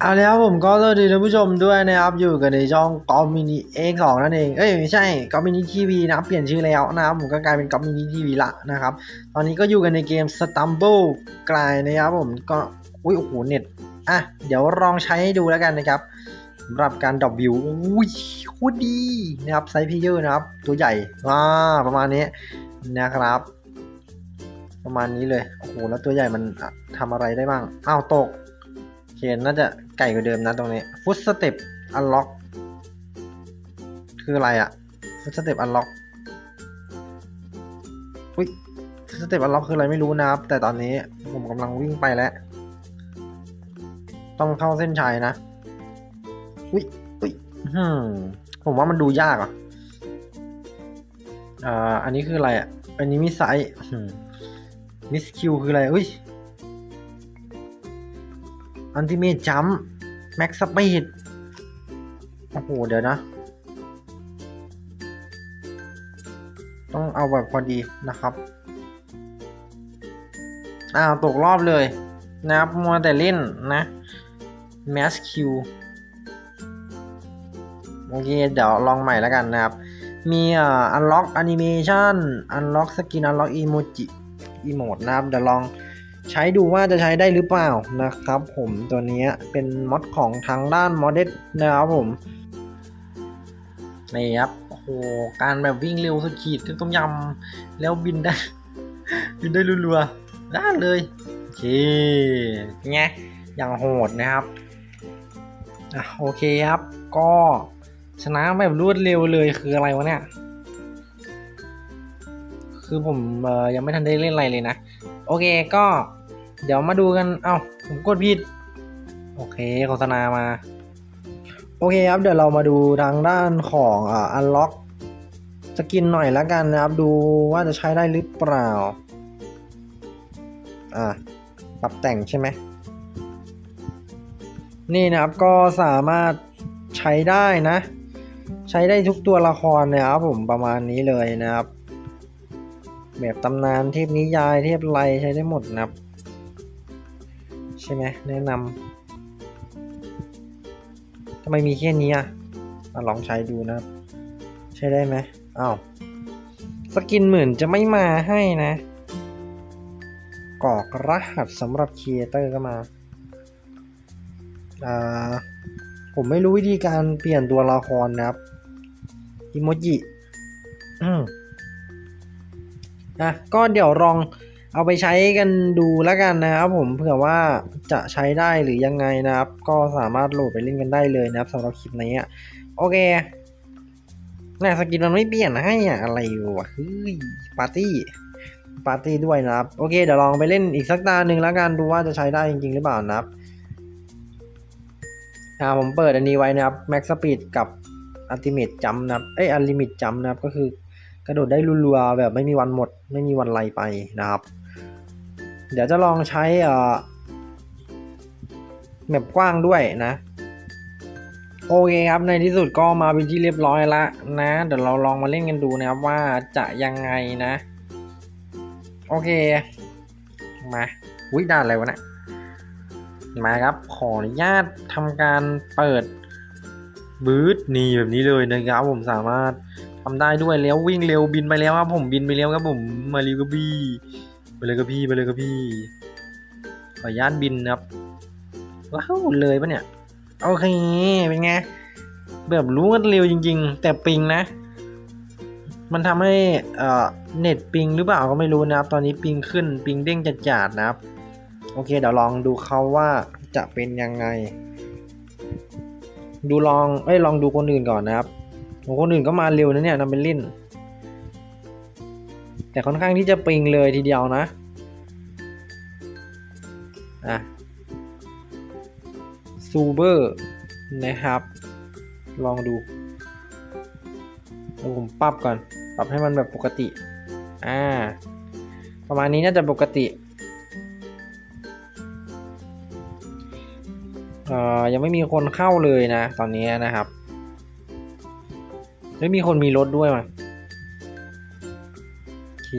เอาแล้วผมก็สวัสดีท่านผู้ชมด้วยนะครับอยู่กันในช่องกอมินิเอสองนั่นเองเอ้ยไม่ใช่กอมินิทีวีนะครับเปลี่ยนชื่อแล้วนะครับผมก็กลายเป็นกอมินิทีวีละนะครับ ตอนนี้ก็อยู่กันในเกม Stumble กลายนะครับผมก็อุ้ยโอ้โหเน็ตอะเดี๋ยวลองใช้ให้ดูแล้วกันนะครับสำหรับการดรอปวิวอุ้ยโคตรดีนะครับไซส์พีเยอร์นะครับ ตัวใหญ่ว้าประมาณนี้นะครับ ประมาณนี้เลยโอ้โหแล้วตัวใหญ่มันทำอะไรได้บ้างอ้าวตกโอเคน่าจะ ไก่กว่าเดิมนะตรงนี้ฟุตสเต็ปอันล็อกคืออะไรอะฟุตสเต็ปอันล็อกอุ้ยฟุตสเต็ปอันล็อกคืออะไรไม่รู้นะครับ แต่ตอนนี้ผมกำลังวิ่งไปแล้ว ต้องเข้าเส้นชัยนะอุ้ยอุ้ยอืมผมว่ามันดูยากอะอ่าอันนี้คืออะไรอะ อันนี้มิสไซมิสคิวคืออะไรอุ้ย อันติเม e จัมแม็กสปีดโอ้โห เดี๋ยวนะ ต้องเอาแบบพอดีนะครับ อ้าว ตกรอบเลยนะครับ มัวแต่เล่นนะแมสคิวโอเค เดี๋ยวลองใหม่แล้วกันนะครับ มีอ่า unlock animation unlock skin unlock emoji emote นะครับ เดี๋ยวลอง ใช้ดูว่าจะใช้ได้หรือเปล่านะครับผมตัวนี้เป็นมอดของทางด้านมอดเดนะครับผมนี่ครับโอ้โหการแบบวิ่งเร็วสุดขีดขึ้นต้มยำแล้วบินได้ บินได้รัวๆได้เลยโอเคไงอย่างโหดนะครับอะโอเคครับ ก็ชนะแบบรวดเร็วเลยคืออะไรวะเนี่ย คือผมออยังไม่ทันได้เล่นอะไรเลยนะ โอเคก็ เดี๋ยวมาดูกัน เอ้าผมกดผิด โอเคโฆษณามา โอเคครับ เดี๋ยวเรามาดูทางด้านของอ่า unlock สกินหน่อยแล้วกันนะครับ ดูว่าจะใช้ได้หรือเปล่า อ่าปรับแต่งใช่ไหม นี่นะครับก็สามารถใช้ได้นะ ใช้ได้ทุกตัวละครนะครับผมประมาณนี้เลยนะครับ แบบตำนานเทพนิยายเทพไรใช้ได้หมดนะครับ ใช่ไหมแนะนำทำไมมีแค่นี้อะมาลองใช้ดูนะครับ ใช้ได้ไหมอ้าวสกินหมื่นจะไม่มาให้นะกรอกรหัสสำหรับครีเอเตอร์ก็มาอ่าผมไม่รู้วิธีการเปลี่ยนตัวละครนะครับ อิโมจิ อืมอะก็เดี๋ยวลองเอาไปใช้กันดูแล้วกันนะครับ ผมเผื่อว่าจะใช้ได้หรือยังไงนะครับ ก็สามารถโหลดไปเล่นกันได้เลยนะครับสำหรับคลิปนี้อะโอเคน่สกินมันไม่เปลี่ยนให้อะอะไรอยู่วะเฮ้ยปาร์ตี้ปาร์ตี้ด้วยนะครับ โอเคเดี๋ยวลองไปเล่นอีกสักตาหนึ่งแล้วกันดูว่าจะใช้ได้จริง ๆ หรือเปล่านะครับอ่าผมเปิดอันนี้ไว้นะครับแม็กซ์สปีดกับอัลติเม e จัมนะครับเอ้ยอัลลิมิตจัมนะครับก็คือ กระโดดได้รัวๆแบบไม่มีวันหมด ไม่มีวันไลไปนะครับ เดี๋ยวจะลองใช้แบบกว้างด้วยนะ โอเคครับในที่สุดก็มาเป็นที่เรียบร้อยละนะ เดี๋ยวเราลองมาเล่นกันดูนะครับว่าจะยังไงนะ โอเค มาวิด่านอะไรวะเนะี่ยมาครับขออนุญาตทำการเปิดบูธนี่แบบนี้เลยนะครับผมสามารถ ทำได้ด้วยแล้ววิ่งเร็วบินไปแล้วครับผมบินไปแล้วครับผมมาลีกับพี่ไปเลยกับพี่ไปเลยกับพี่ขออนุญาตบินนะครับว้าวเลยปะเนี่ยโอเคเป็นไงแบบรู้กันเร็วจริง ๆ แต่ปิงนะ มันทำให้อ่อเน็ตปิงหรือเปล่าก็ไม่รู้นะครับ ตอนนี้ปิงขึ้นปิงเด้งจัดๆนะครับ โอเคเดี๋ยวลองดูเขาว่าจะเป็นยังไง ดูลองเอ้ยลองดูคนอื่นก่อนนะครับ โหคนอื่นก็มาเร็วนะเนี่ยนำเป็นลิ่นแต่ค่อนข้างที่จะปิงเลยทีเดียวนะอะซูเบอร์นะครับ ลองดูเดี๋ยวผมปรับก่อน ปรับให้มันแบบปกติ อ่า ประมาณนี้น่าจะปกติเอ่อยังไม่มีคนเข้าเลยนะ ตอนนี้นะครับ ไม่มีคนมีรถด้วยมั้ยโอเค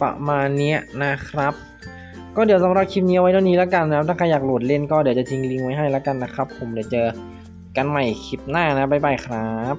ประมาณเนี้ยนะครับ ก็เดี๋ยวสำหรับคลิปนี้ไว้เท่านี้แล้วกันนะครับถ้าใครอยากโหลดเล่นก็เดี๋ยวจะทิ้งลิงก์ไว้ให้แล้วกันนะครับ ผมเดี๋ยวเจอกันใหม่คลิปหน้านะบ๊ายบายครับ